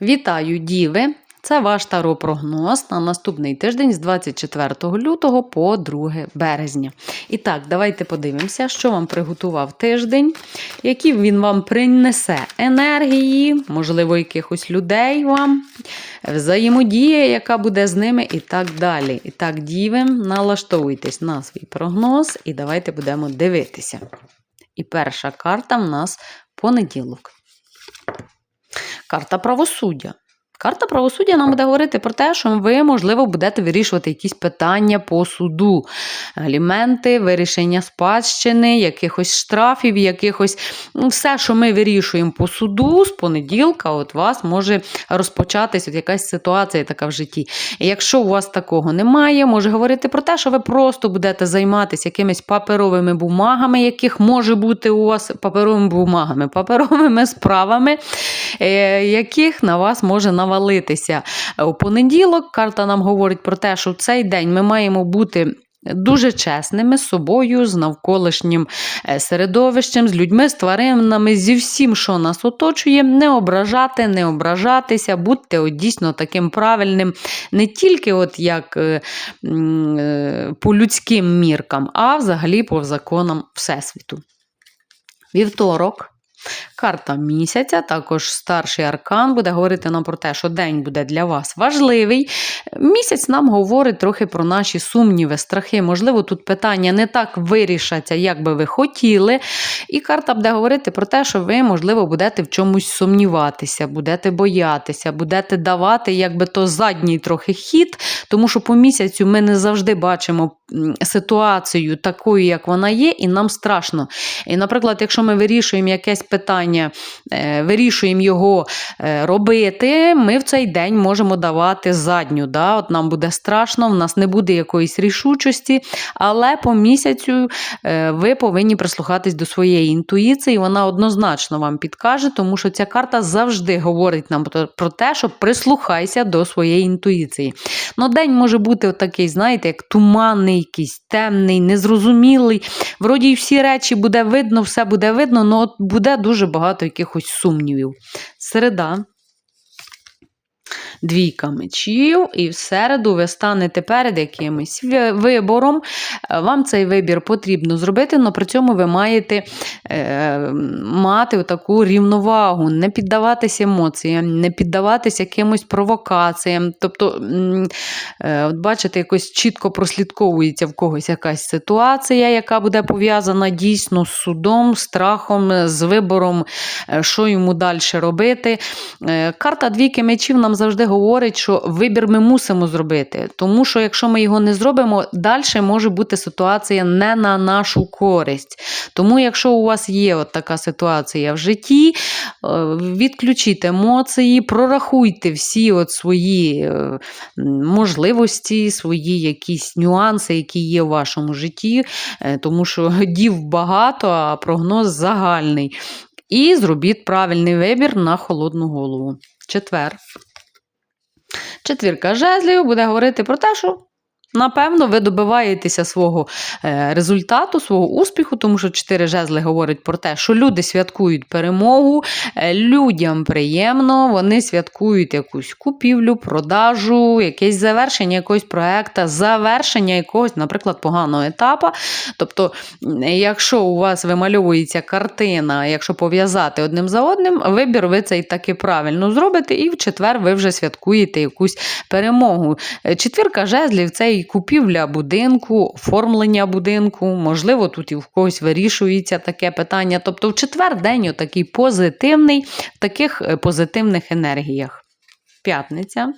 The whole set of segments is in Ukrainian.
Вітаю, діви! Це ваш таро-прогноз на наступний тиждень з 24 лютого по 2 березня. І так, давайте подивимося, що вам приготував тиждень, які він вам принесе енергії, можливо, якихось людей вам, взаємодія, яка буде з ними, і так далі. І так, діви, налаштовуйтесь на свій прогноз, і давайте будемо дивитися. І перша карта в нас понеділок. Карта правосуддя. Карта правосуддя нам буде говорити про те, що ви, можливо, будете вирішувати якісь питання по суду, аліменти, вирішення спадщини, якихось штрафів, якихось ну, все, що ми вирішуємо по суду з понеділка, от вас може розпочатись от якась ситуація така в житті. І якщо у вас такого немає, може говорити про те, що ви просто будете займатися якимись паперовими бумагами, яких може бути у вас паперовими бумагами, паперовими справами, яких на вас може навалитися. У понеділок карта нам говорить про те, що в цей день ми маємо бути. Дуже чесними з собою, з навколишнім е, середовищем, з людьми, з тваринами, зі всім, що нас оточує, не ображати, не ображатися, будьте от дійсно таким правильним, не тільки от як е, е, по людським міркам, а взагалі по законам Всесвіту. Вівторок. Карта місяця, також старший аркан буде говорити нам про те, що день буде для вас важливий. Місяць нам говорить трохи про наші сумніви, страхи. Можливо, тут питання не так вирішаться, як би ви хотіли. І карта буде говорити про те, що ви, можливо, будете в чомусь сумніватися, будете боятися, будете давати якби то задній трохи хід, тому що по місяцю ми не завжди бачимо ситуацію такою, як вона є, і нам страшно. І, наприклад, якщо ми вирішуємо якесь питання, е, вирішуємо його е, робити, ми в цей день можемо давати задню. Да? От нам буде страшно, в нас не буде якоїсь рішучості, але по місяцю е, ви повинні прислухатись до своєї інтуїції, вона однозначно вам підкаже, тому що ця карта завжди говорить нам про- те, що прислухайся до своєї інтуїції. Ну, день може бути такий, знаєте, як туманний, якийсь темний, незрозумілий. Вроді й всі речі буде видно, все буде видно, але от буде дуже багато якихось сумнівів. Середа. Двійка мечів, і в середу ви станете перед якимось вибором. Е, Вам цей вибір потрібно зробити, але при цьому ви маєте е, мати таку рівновагу, не піддаватися емоціям, не піддаватися якимось провокаціям. Тобто, е, от бачите, якось чітко прослідковується в когось якась ситуація, яка буде пов'язана дійсно з судом, страхом, з вибором, е, що йому далі робити. Е, Карта двійки мечів нам завжди говорить, що вибір ми мусимо зробити. Тому що якщо ми його не зробимо, далі може бути ситуація не на нашу користь. Тому, якщо у вас є от така ситуація в житті, е, відключіть емоції, прорахуйте всі от свої е, можливості, свої якісь нюанси, які є в вашому житті, е, тому що дів багато, а прогноз загальний. І зробіть правильний вибір на холодну голову. Четвер. Четвірка жезлів буде говорити про те, що. Напевно, ви добиваєтеся свого е, результату, свого успіху, тому що чотири жезли говорять про те, що люди святкують перемогу, е, людям приємно, вони святкують якусь купівлю, продажу, якесь завершення якогось проекту, завершення якогось, наприклад, поганого етапу. Тобто, якщо у вас вимальовується картина, якщо пов'язати одним за одним, вибір ви цей таки правильно зробите, і в четвер ви вже святкуєте якусь перемогу. Е, Четвірка жезлів це і купівля будинку, оформлення будинку. Можливо, тут і в когось вирішується таке питання. Тобто, в четвер день отакий позитивний, в таких е, позитивних енергіях. П'ятниця.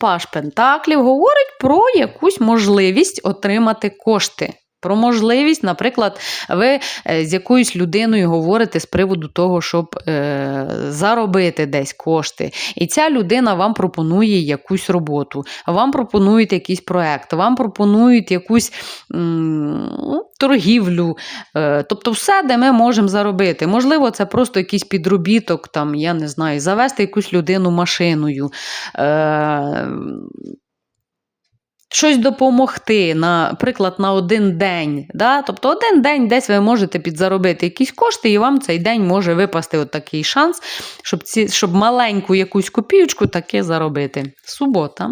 Паш Пентаклів говорить про якусь можливість отримати кошти. Про можливість, наприклад, ви е, з якоюсь людиною говорите з приводу того, щоб е, заробити десь кошти. І ця людина вам пропонує якусь роботу, вам пропонують якийсь проект, вам пропонують якусь м, ну, торгівлю. Е, тобто все, де ми можемо заробити. Можливо, це просто якийсь підробіток, там, я не знаю, завести якусь людину машиною. Е, щось допомогти, наприклад, на один день. Да? Тобто один день десь ви можете підзаробити якісь кошти, і вам цей день може випасти от такий шанс, щоб, ці, щоб маленьку якусь копійку таки заробити. Субота.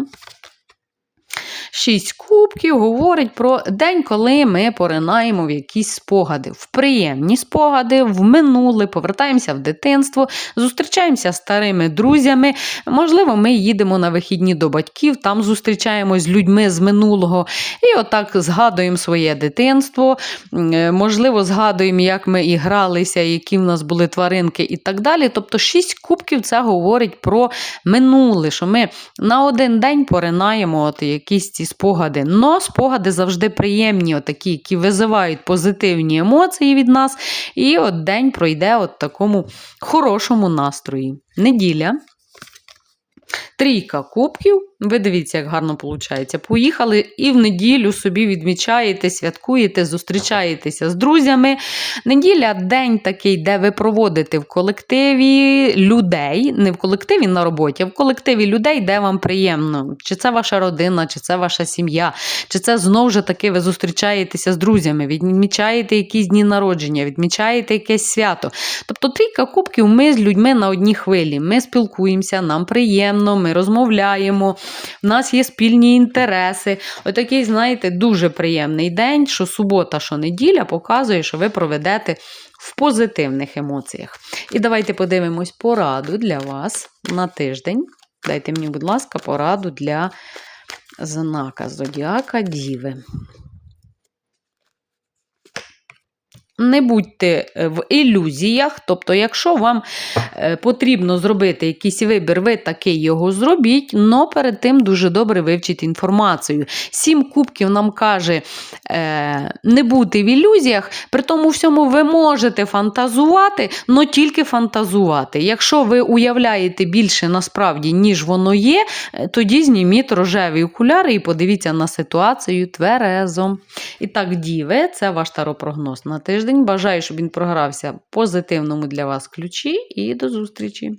Шість кубків говорить про день, коли ми поринаємо в якісь спогади, в приємні спогади, в минуле, повертаємося в дитинство, зустрічаємося з старими друзями. Можливо, ми їдемо на вихідні до батьків, там зустрічаємось з людьми з минулого і отак згадуємо своє дитинство. Е, Можливо, згадуємо, як ми і гралися, які в нас були тваринки і так далі. Тобто, шість кубків це говорить про минуле, що ми на один день поринаємо от якісь ці спогади. Но спогади завжди приємні, отакі, які визивають позитивні емоції від нас. І от день пройде от такому хорошому настрої. Неділя. Трійка кубків. Ви дивіться, як гарно виходить. Поїхали і в неділю собі відмічаєте, святкуєте, зустрічаєтеся з друзями. Неділя день такий, де ви проводите в колективі людей, не в колективі на роботі, а в колективі людей, де вам приємно. Чи це ваша родина, чи це ваша сім'я, чи це знову ж таки ви зустрічаєтеся з друзями, відмічаєте якісь дні народження, відмічаєте якесь свято. Тобто трійка кубків ми з людьми на одній хвилі. Ми спілкуємося, нам приємно, ми розмовляємо, в нас є спільні інтереси. Отакий, знаєте, дуже приємний день, що субота, що неділя показує, що ви проведете в позитивних емоціях. І давайте подивимось пораду для вас на тиждень. Дайте мені, будь ласка, пораду для знака Зодіака Діви. Не будьте е, в ілюзіях, тобто, якщо вам е, потрібно зробити якийсь вибір, ви такий його зробіть, але перед тим дуже добре вивчіть інформацію. Сім кубків нам каже е, не бути в ілюзіях, при тому всьому ви можете фантазувати, але тільки фантазувати. Якщо ви уявляєте більше насправді, ніж воно є, тоді зніміть рожеві окуляри і подивіться на ситуацію тверезо. І так, діви, це ваш таропрогноз на тиждень. Бажаю, щоб він програвся позитивному для вас ключі, і до зустрічі!